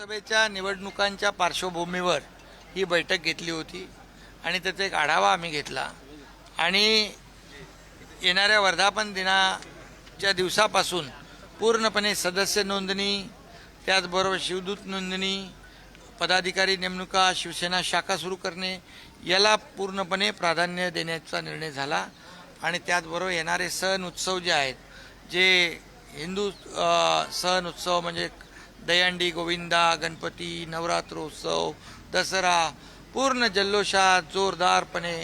लोकसभेच्या निवडणुकांच्या पार्श्वभूमीवर ही बैठक घेतली होती आणि त्याचा एक आढावा आम्ही घेतला. आणि येणाऱ्या वर्धापन दिनाच्या दिवसापासून पूर्णपणे सदस्य नोंदणी त्याचबरोबर शिवदूत नोंदणी पदाधिकारी नेमणुका शिवसेना शाखा सुरू करणे याला पूर्णपणे प्राधान्य देण्याचा निर्णय झाला. आणि त्याचबरोबर येणारे सण उत्सव जे आहेत जे हिंदू सण उत्सव म्हणजे दहीहंडी गोविंदा गणपती नवरात्रोत्सव दसरा पूर्ण जल्लोषात जोरदारपणे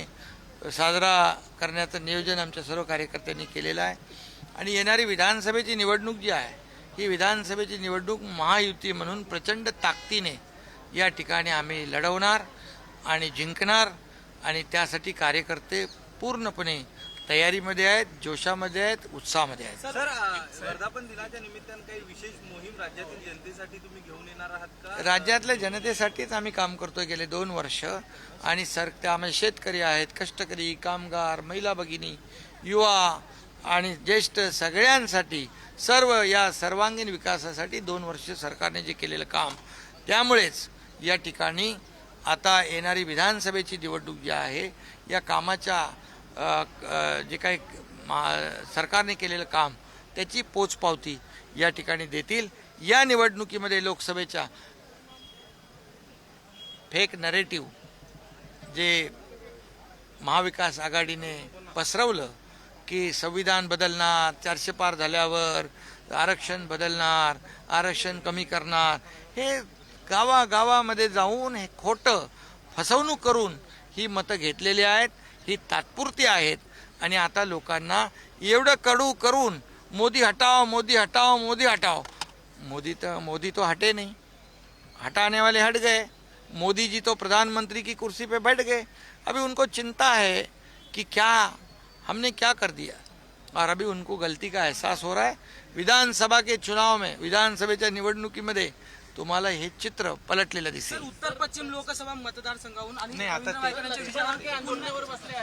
साजरा करण्याचं नियोजन आमच्या सर्व कार्यकर्त्यांनी केलेलं आहे. आणि येणारी विधानसभेची निवडणूक जी आहे ही विधानसभेची निवडणूक महायुती म्हणून प्रचंड ताकदीने या ठिकाणी आम्ही लढवणार आणि जिंकणार आणि त्यासाठी कार्यकर्ते पूर्णपणे तयारीमध्ये आहेत जोशामध्ये आहेत उत्साहामध्ये आहेत. सर वर्धापन दिनाच्या निमित्तानं काही विशेष मोहीम राज्यातील जनतेसाठी तुम्ही घेऊन येणार आहात का? राज्यातल्या जनतेसाठीच आम्ही काम करतोय गेले दोन वर्ष. आणि सर त्यामध्ये शेतकरी आहेत कष्टकरी कामगार महिला भगिनी युवा आणि ज्येष्ठ सगळ्यांसाठी सर्व या सर्वांगीण विकासासाठी दोन वर्ष सरकारने जे केलेलं काम त्यामुळेच या ठिकाणी आता येणारी विधानसभेची निवडणूक जी आहे या कामाच्या जे काही मा- सरकारने केलेलं काम त्याची पोचपावती या ठिकाणी देतील. या निवडणुकीमध्ये लोकसभेच्या फेक नरेटिव्ह जे महाविकास आघाडीने पसरवलं की संविधान बदलणार चारशे पार झाल्यावर आरक्षण बदलणार आरक्षण कमी करणार हे गावागावामध्ये जाऊन हे खोटं फसवणूक करून ही मतं घेतलेली आहेत. ही तात्पुरती आहेत. आणि आता लोकांना एवढं कडू करून मोदी हटाव मोदी हटाव मोदी हटाव मोदी तर मोदी तो हटे नहीं. हटाने वाले हट गए. मोदी जी तो प्रधानमंत्री की कुर्सी पे बैठ गए. अभी उनको चिंता है कि क्या हमने क्या कर दिया? और अभी उनको गलती का एहसास हो रहा है. विधानसभा के चुनाव में विधानसभेच्या निवडणुकीमध्ये तुम्हाला हे चित्र पलटलेलं दिसेल. उत्तर पश्चिम लोकसभा मतदारसंघाहून नाही, आता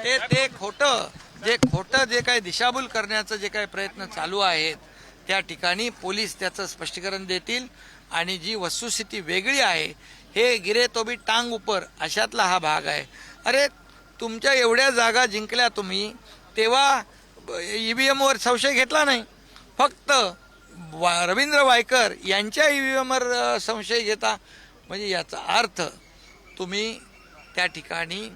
ते- ते खोटं जे खोटं जे काही दिशाभूल करण्याचं जे काही प्रयत्न चालू आहेत त्या ठिकाणी पोलीस त्याचं स्पष्टीकरण देतील आणि जी वस्तुस्थिती वेगळी आहे हे गिरे तो बी टांग उपर अशातला हा भाग आहे. अरे तुमच्या एवढ्या जागा जिंकल्या तुम्ही तेव्हा ईव्हीएमवर संशय घेतला नाही. फक्त वा- रवींद्र वायकर यांच्या ईव्हीएमवर संशय घेता म्हणजे याचा अर्थ तुम्ही त्या ठिकाणी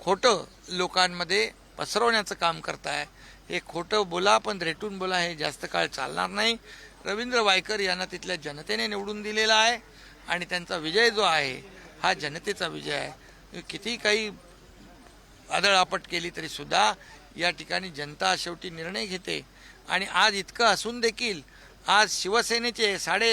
खोटं लोकांमध्ये पसरवण्याचं काम करताय. हे खोटं बोला पण रेटून बोला हे जास्त काळ चालणार नाही. रवींद्र वायकर यांना तिथल्या जनतेने निवडून दिलेला आहे आणि त्यांचा विजय जो आहे हा जनतेचा विजय आहे. किती काही आदळआपट केली तरी सुद्धा या ठिकाणी जनता शेवटी निर्णय घेते. आणि आज इतकं असून देखील आज शिवसेनेचे साडे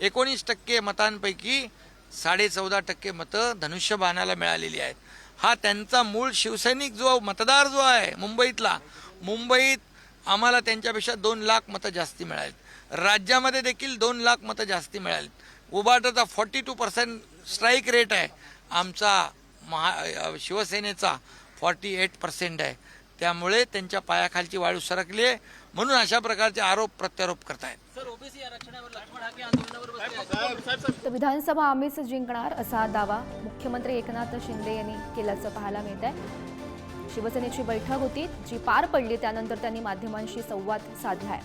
एकोणीस टक्के मतांपैकी साडे चौदा टक्के मतं धनुष्यबाणाला मिळालेली आहेत. हा त्यांचा मूळ शिवसैनिक जो मतदार जो आहे मुंबईतला मुंबईत आम्हाला त्यांच्यापेक्षा दोन लाख मतं जास्ती मिळालीत राज्यामध्ये देखील दोन लाख मतं जास्ती मिळालीत उबाटाचा forty two percent strike rate आहे. आमचा महा शिवसेनेचा फॉर्टी एट पर्सेंट आहे. त्यामुळे त्यांच्या पायाखालची वाळू सरकली आहे. म्हणून अशा प्रकारचे आरोप प्रत्यारोप करतायत. सर ओबीसी आरक्षणावर लक्ष्मण हाके आंदोलनावर बसले आहेत. तर विधानसभा आम्हीच जिंकणार असा दावा मुख्यमंत्री एकनाथ शिंदे यांनी केल्याचं पाहायला मिळत आहे. शिवसेनेची बैठक होती जी पार पडली त्यानंतर त्यांनी माध्यमांशी संवाद साधलाय